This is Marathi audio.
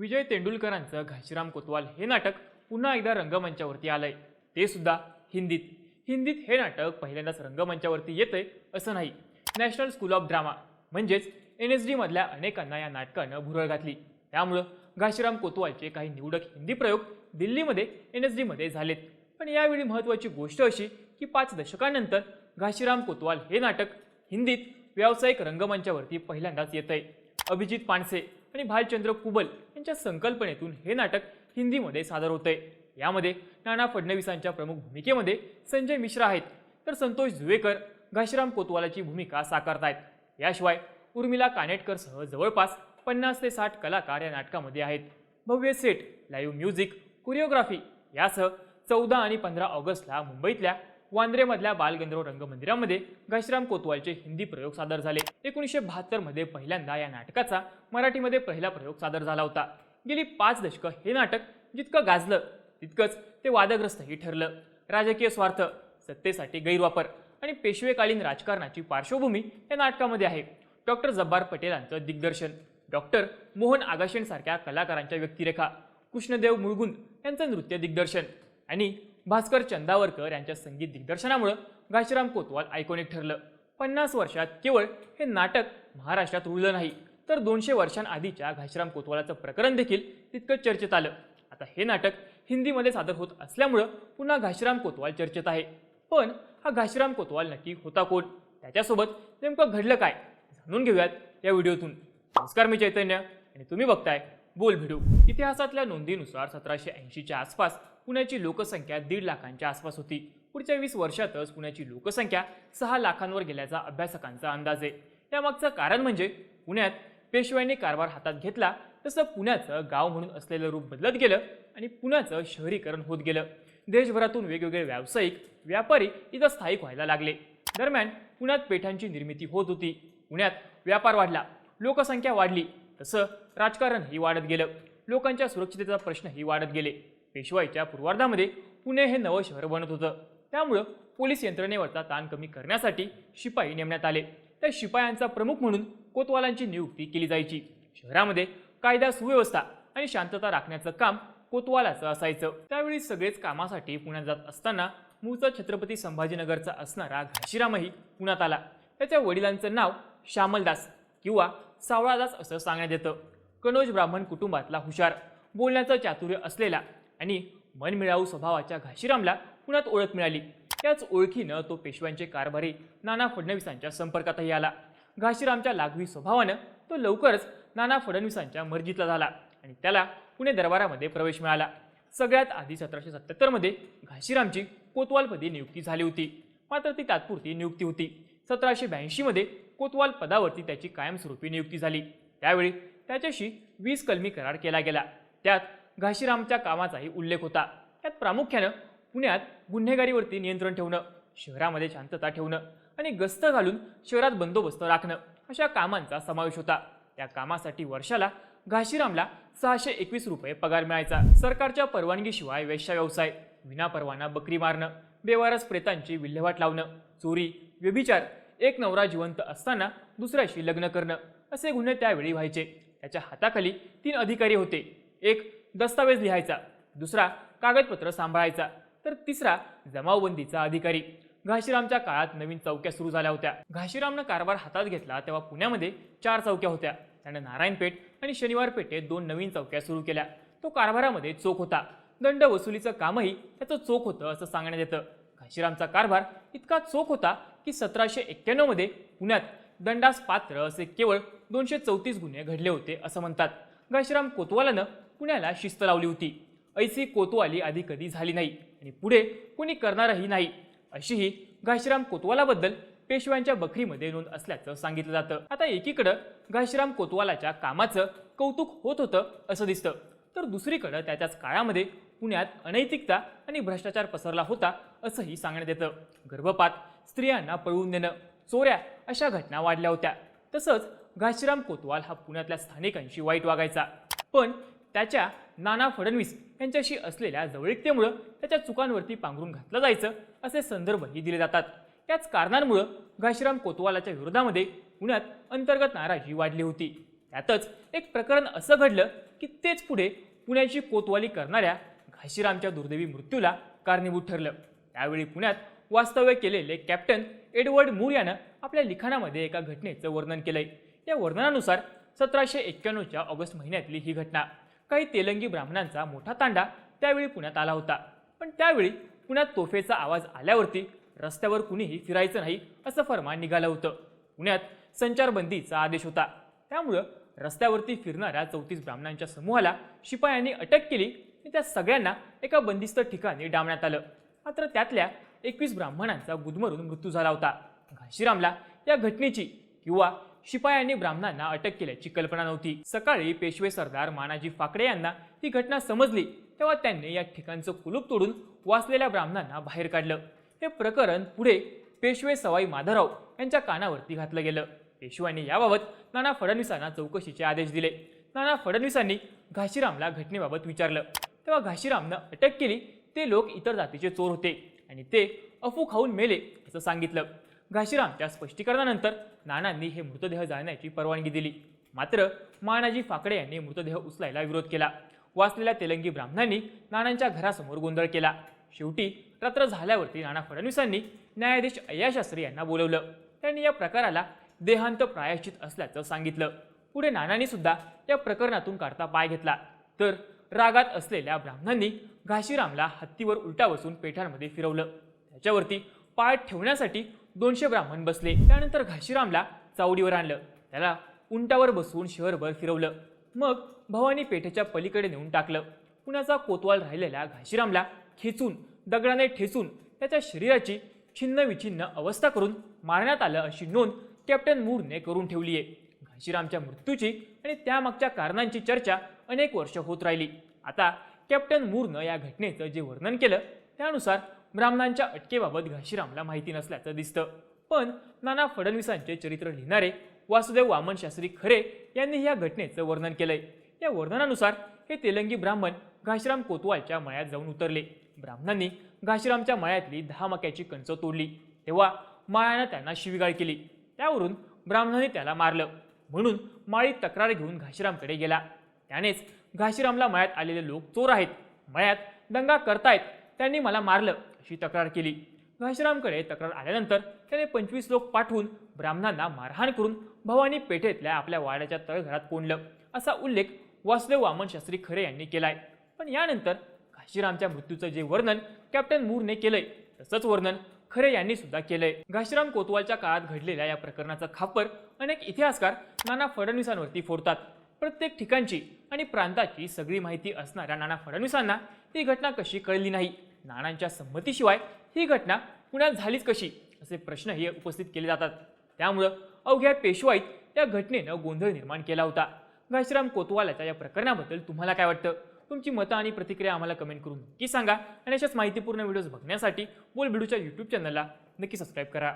विजय तेंडुलकरांचं घाशीराम कोतवाल हे नाटक पुन्हा एकदा रंगमंचावरती आलंय. ते सुद्धा हिंदीत. हिंदीत हे नाटक पहिल्यांदाच रंगमंचावरती येतंय असं नाही. नॅशनल स्कूल ऑफ ड्रामा म्हणजेच एन एस डीमधल्या अनेकांना या नाटकानं भुरळ घातली. त्यामुळं घाशीराम कोतवालचे काही निवडक हिंदी प्रयोग दिल्लीमध्ये एन एस डीमध्ये झालेत. पण यावेळी महत्त्वाची गोष्ट अशी की पाच दशकांनंतर घाशीराम कोतवाल हे नाटक हिंदीत व्यावसायिक रंगमंचावरती पहिल्यांदाच येतंय. अभिजित पानसे आणि भालचंद्र कुबल यांच्या संकल्पनेतून हे नाटक हिंदीमध्ये सादर होतंय. यामध्ये नाना फडणवीसांच्या प्रमुख भूमिकेमध्ये संजय मिश्रा आहेत. तर संतोष जुवेकर घाशीराम कोतवालाची भूमिका साकारतायत. याशिवाय उर्मिला कानेटकरसह जवळपास पन्नास ते साठ कलाकार या नाटकामध्ये आहेत. भव्य सेट लाईव्ह म्युझिक कोरिओग्राफी यासह चौदा आणि पंधरा ऑगस्टला मुंबईतल्या वांद्रेमधल्या बालगंधर्व रंगमंदिरामध्ये घाशीराम कोतवालचे हिंदी प्रयोग सादर झाले. एकोणीसशे बहात्तरमध्ये पहिल्यांदा या नाटकाचा मराठीमध्ये पहिला प्रयोग सादर झाला होता. गेली पाच दशकं हे नाटक जितकं गाजलं तितकंच ते वादग्रस्तही ठरलं. राजकीय स्वार्थ सत्तेसाठी गैरवापर आणि पेशवेकालीन राजकारणाची पार्श्वभूमी या नाटकामध्ये आहे. डॉक्टर जब्बार पटेलांचं दिग्दर्शन डॉक्टर मोहन आगाशेंसारख्या कलाकारांच्या व्यक्तिरेखा कृष्णदेव मुळगुंद यांचं नृत्य दिग्दर्शन आणि भास्कर चंदावरकर यांच्या संगीत दिग्दर्शनामुळं घाशीराम कोतवाल आयकॉनिक ठरलं. पन्नास वर्षात केवळ हे नाटक महाराष्ट्रात रुळलं नाही तर दोनशे वर्षांआधीच्या घाशीराम कोतवालाचं प्रकरण देखील तितकं चर्चेत आलं. आता हे नाटक हिंदीमध्ये सादर होत असल्यामुळं पुन्हा घाशीराम कोतवाल चर्चेत आहे. पण हा घाशीराम कोतवाल नक्की होता कोण? त्याच्यासोबत नेमकं घडलं काय? जाणून घेऊयात या व्हिडिओतून. नमस्कार मी चैतन्य. आणि तुम्ही बघताय बोल भिडू. इतिहासातल्या नोंदीनुसार सतराशे ऐंशीच्या आसपास पुण्याची लोकसंख्या दीड लाखांच्या आसपास होती. पुढच्या वीस वर्षातच पुण्याची लोकसंख्या सहा लाखांवर गेल्याचा अभ्यासकांचा अंदाज आहे. त्यामागचं कारण म्हणजे पुण्यात पेशव्यांनी कारभार हातात घेतला तसं पुण्याचं गाव म्हणून असलेलं रूप बदलत गेलं आणि पुण्याचं शहरीकरण होत गेलं. देशभरातून वेगवेगळे व्यावसायिक व्यापारी इथं स्थायिक व्हायला लागले. दरम्यान पुण्यात पेठांची निर्मिती होत होती. पुण्यात व्यापार वाढला लोकसंख्या वाढली तसं राजकारणही वाढत गेलं. लोकांच्या सुरक्षितेचा प्रश्नही वाढत गेले. पेशवाईच्या पूर्वार्धामध्ये पुणे हे नवं शहर बनत होतं. त्यामुळं पोलीस यंत्रणेवरचा ताण कमी करण्यासाठी शिपाई नेमण्यात आले. त्या शिपायांचा प्रमुख म्हणून कोतवालांची नियुक्ती केली जायची. शहरामध्ये कायदा सुव्यवस्था आणि शांतता राखण्याचं काम कोतवालाचं असायचं. त्यावेळी सगळेच कामासाठी पुण्यात जात असताना मूळचा छत्रपती संभाजीनगरचा असणारा घाशीरामही पुण्यात आला. त्याच्या वडिलांचं नाव श्यामलदास किंवा सावळादास असं सांगण्यात येतं. कनोज ब्राह्मण कुटुंबातला हुशार बोलण्याचं चातुर्य असलेला आणि मनमिळावू स्वभावाच्या घाशीरामला पुण्यात ओळख मिळाली. त्याच ओळखीनं तो पेशव्यांचे कारभारी नाना फडणवीसांच्या संपर्कातही आला. घाशीरामच्या लागवी स्वभावानं तो लवकरच नाना फडणवीसांच्या मर्जीतला झाला आणि त्याला पुणे दरबारामध्ये प्रवेश मिळाला. सगळ्यात आधी सतराशे सत्त्याहत्तरमध्ये घाशीरामची कोतवालपदी नियुक्ती झाली होती. मात्र ती तात्पुरती नियुक्ती होती. सतराशे ब्याऐंशीमध्ये कोतवाल पदावरती त्याची कायमस्वरूपी नियुक्ती झाली. त्यावेळी त्याच्याशी वीस कलमी करार केला गेला. त्यात घाशीरामच्या कामाचाही उल्लेख होता. त्यात प्रामुख्यानं पुण्यात गुन्हेगारीवरती नियंत्रण ठेवणं शहरामध्ये शांतता ठेवणं आणि गस्त घालून शहरात बंदोबस्त राखणं अशा कामांचा समावेश होता. त्या कामासाठी वर्षाला घाशीरामला सहाशे एकवीस रुपये पगार मिळायचा. सरकारच्या परवानगीशिवाय वेश्या व्यवसाय विनापरवाना बकरी मारणं बेवारस प्रेतांची विल्हेवाट लावणं चोरी व्यभिचार एक नवरा जिवंत असताना दुसऱ्याशी लग्न करणं असे गुन्हे त्यावेळी व्हायचे. त्याच्या हाताखाली तीन अधिकारी होते. एक दस्तावेज लिहायचा. दुसरा कागदपत्र सांभाळायचा. तर तिसरा जमावबंदीचा अधिकारी. घाशीरामच्या काळात नवीन चौक्या सुरू झाल्या होत्या. घाशीरामनं कारभार हातात घेतला तेव्हा पुण्यामध्ये चार चौक्या होत्या. त्यानं नारायणपेठ आणि शनिवार पेठेत दोन नवीन चौक्या सुरू केल्या. तो कारभारामध्ये चोख होता. दंड वसुलीचं कामही त्याचं चोख होतं असं सांगण्यात येतं. घाशीरामचा कारभार इतका चोख होता की सतराशे एक्क्याण्णवमध्ये पुण्यात दंडास पात्र असे केवळ दोनशे चौतीस गुन्हे घडले होते असं म्हणतात. घाशीराम कोतवालानं पुण्याला शिस्त लावली होती. ऐसी कोतवाली आधी कधी झाली नाही आणि पुढे कुणी करणारही नाही. अशीही घाशीराम कोतवालाबद्दल पेशव्यांच्या बखरीमध्ये नोंद असल्याचं सांगितलं जातं. आता एकीकडं घाशीराम कोतवालाच्या कामाचं कौतुक होत होतं असं दिसतं. तर दुसरीकडं त्याच्याच काळामध्ये पुण्यात अनैतिकता आणि भ्रष्टाचार पसरला होता असंही सांगण्यात येतं. गर्भपात स्त्रियांना पळवून देणं चोऱ्या अशा घटना वाढल्या होत्या. तसंच घाशीराम कोतवाल हा पुण्यातल्या स्थानिकांशी वाईट वागायचा. पण त्याच्या नाना फडणवीस यांच्याशी असलेल्या जवळीकतेमुळं त्याच्या चुकांवरती पांघरून घातलं जायचं असे संदर्भही दिले जातात. याच कारणांमुळं घाशीराम कोतवालाच्या विरोधामध्ये पुण्यात अंतर्गत नाराजी वाढली होती. त्यातच एक प्रकरण असं घडलं की तेच पुढे पुण्याची कोतवाली करणाऱ्या घाशीरामच्या दुर्दैवी मृत्यूला कारणीभूत ठरलं. त्यावेळी पुण्यात वास्तव्य केलेले कॅप्टन एडवर्ड मूर यानं आपल्या लिखाणामध्ये एका घटनेचं वर्णन केलंय. या वर्णनानुसार सतराशे एक्क्याण्णवच्या ऑगस्ट महिन्यातली ही घटना. काही तेलंगी ब्राह्मणांचा मोठा तांडा त्यावेळी पुण्यात आला होता. पण त्यावेळी पुण्यात तोफेचा आवाज आल्यावरती रस्त्यावर कुणीही फिरायचं नाही असं फरमान निघालं होतं. पुण्यात संचारबंदीचा आदेश होता. त्यामुळं रस्त्यावरती फिरणाऱ्या चौतीस ब्राह्मणांच्या समूहाला शिपायांनी अटक केली आणि त्या सगळ्यांना एका बंदिस्त ठिकाणी डांबण्यात आलं. मात्र त्यातल्या एकवीस ब्राह्मणांचा गुदमरून मृत्यू झाला होता. घाशीरामला या घटनेची किंवा शिपायांनी ब्राह्मणांना अटक केल्याची कल्पना नव्हती. सकाळी पेशवे सरदार मानाजी फाकडे यांना ही घटना समजली तेव्हा त्यांनी या ठिकाणचं कुलूप तोडून वाचलेल्या ब्राह्मणांना बाहेर काढलं. हे प्रकरण पुढे पेशवे सवाई माधवराव यांच्या कानावरती घातलं गेलं. पेशव्यांनी याबाबत नाना फडणवीसांना चौकशीचे आदेश दिले. नाना फडणवीसांनी घाशीरामला घटनेबाबत विचारलं. तेव्हा घाशीरामनं अटक केली ते लोक इतर जातीचे चोर होते आणि ते अफू खाऊन मेले असं सांगितलं. घाशीरामच्या स्पष्टीकरणानंतर नानांनी हे मृतदेह जाळण्याची परवानगी दिली. मात्र मानाजी फाकडे यांनी मृतदेह उचलायला विरोध केला. वाचलेल्या तेलंगी ब्राह्मणांनी नानांच्या घरासमोर गोंधळ केला. शेवटी रात्र झाल्यावरती नाना फडणवीसांनी न्यायाधीश अय्याशास्त्री यांना बोलवलं. त्यांनी या प्रकाराला देहांत प्रायश्चित असल्याचं सांगितलं. पुढे नानांनी सुद्धा या प्रकरणातून काढता पाय घेतला. तर रागात असलेल्या ब्राह्मणांनी घाशीरामला हत्तीवर उलटा बसून पेठांमध्ये फिरवलं. त्याच्यावरती पाय ठेवण्यासाठी दोनशे ब्राह्मण बसले. त्यानंतर घाशीरामला चावडीवर आणलं. त्याला उंटावर बसवून शहरभर फिरवलं. मग भवानी पेठेच्या पलीकडे नेऊन टाकलं. पुण्याचा कोतवाल राहिलेल्या घाशीरामला खेचून दगडाने ठेचून त्याच्या शरीराची छिन्न विछिन्न अवस्था करून मारण्यात आलं अशी नोंद कॅप्टन मूरने करून ठेवली आहे. घाशीरामच्या मृत्यूची आणि त्यामागच्या कारणांची चर्चा अनेक वर्ष होत राहिली. आता कॅप्टन मूरनं या घटनेचं जे वर्णन केलं त्यानुसार ब्राह्मणांच्या अटकेबाबत घाशीरामला माहिती नसल्याचं दिसतं. पण नाना फडणवीसांचे चरित्र लिहिणारे वासुदेव वामन शास्त्री खरे यांनी या घटनेचं वर्णन केलंय. या वर्णनानुसार हे तेलंगी ब्राह्मण घाशीराम कोतवालच्या मळ्यात जाऊन उतरले. ब्राह्मणांनी घाशीरामच्या मळ्यातली दहा मक्याची कंच तोडली. तेव्हा माळ्यानं त्यांना शिवीगाळ केली. त्यावरून ब्राह्मणाने त्याला मारलं. म्हणून माळी तक्रार घेऊन घाशीरामकडे गेला. त्यानेच घाशीरामला मळ्यात आलेले लोक चोर आहेत. मळ्यात दंगा करतायत. त्यांनी मला मारलं अशी तक्रार केली. घाशीरामकडे तक्रार आल्यानंतर त्याने पंचवीस लोक पाठवून ब्राह्मणांना मारहाण करून भवानी पेठेतल्या आपल्या वाड्याच्या तळघरात कोंडलं. असा उल्लेख वासुदेव वामन शास्त्री खरे यांनी केलाय. पण यानंतर घाशीरामच्या मृत्यूचं जे वर्णन कॅप्टन मूरने केलंय तसंच वर्णन खरे यांनी सुद्धा केलंय. घाशीराम कोतवालच्या काळात घडलेल्या या प्रकरणाचा खापर अनेक इतिहासकार नाना फडणवीसांवरती फोडतात. प्रत्येक ठिकाणची आणि प्रांताची सगळी माहिती असणाऱ्या नाना फडणवीसांना ही घटना कशी कळली नाही? नानांच्या संमतीशिवाय ही घटना पुण्यात झालीच कशी? असे प्रश्नही उपस्थित केले जातात. त्यामुळं अवघ्या पेशवाईत या घटनेनं गोंधळ निर्माण केला होता. घाशीराम कोतवालाच्या या प्रकरणाबद्दल तुम्हाला काय वाटतं? तुमची मतं आणि प्रतिक्रिया आम्हाला कमेंट करून नक्की सांगा. आणि अशाच माहितीपूर्ण व्हिडिओज बघण्यासाठी बोल बिडूच्या यूट्यूब चॅनलला नक्की सबस्क्राईब करा.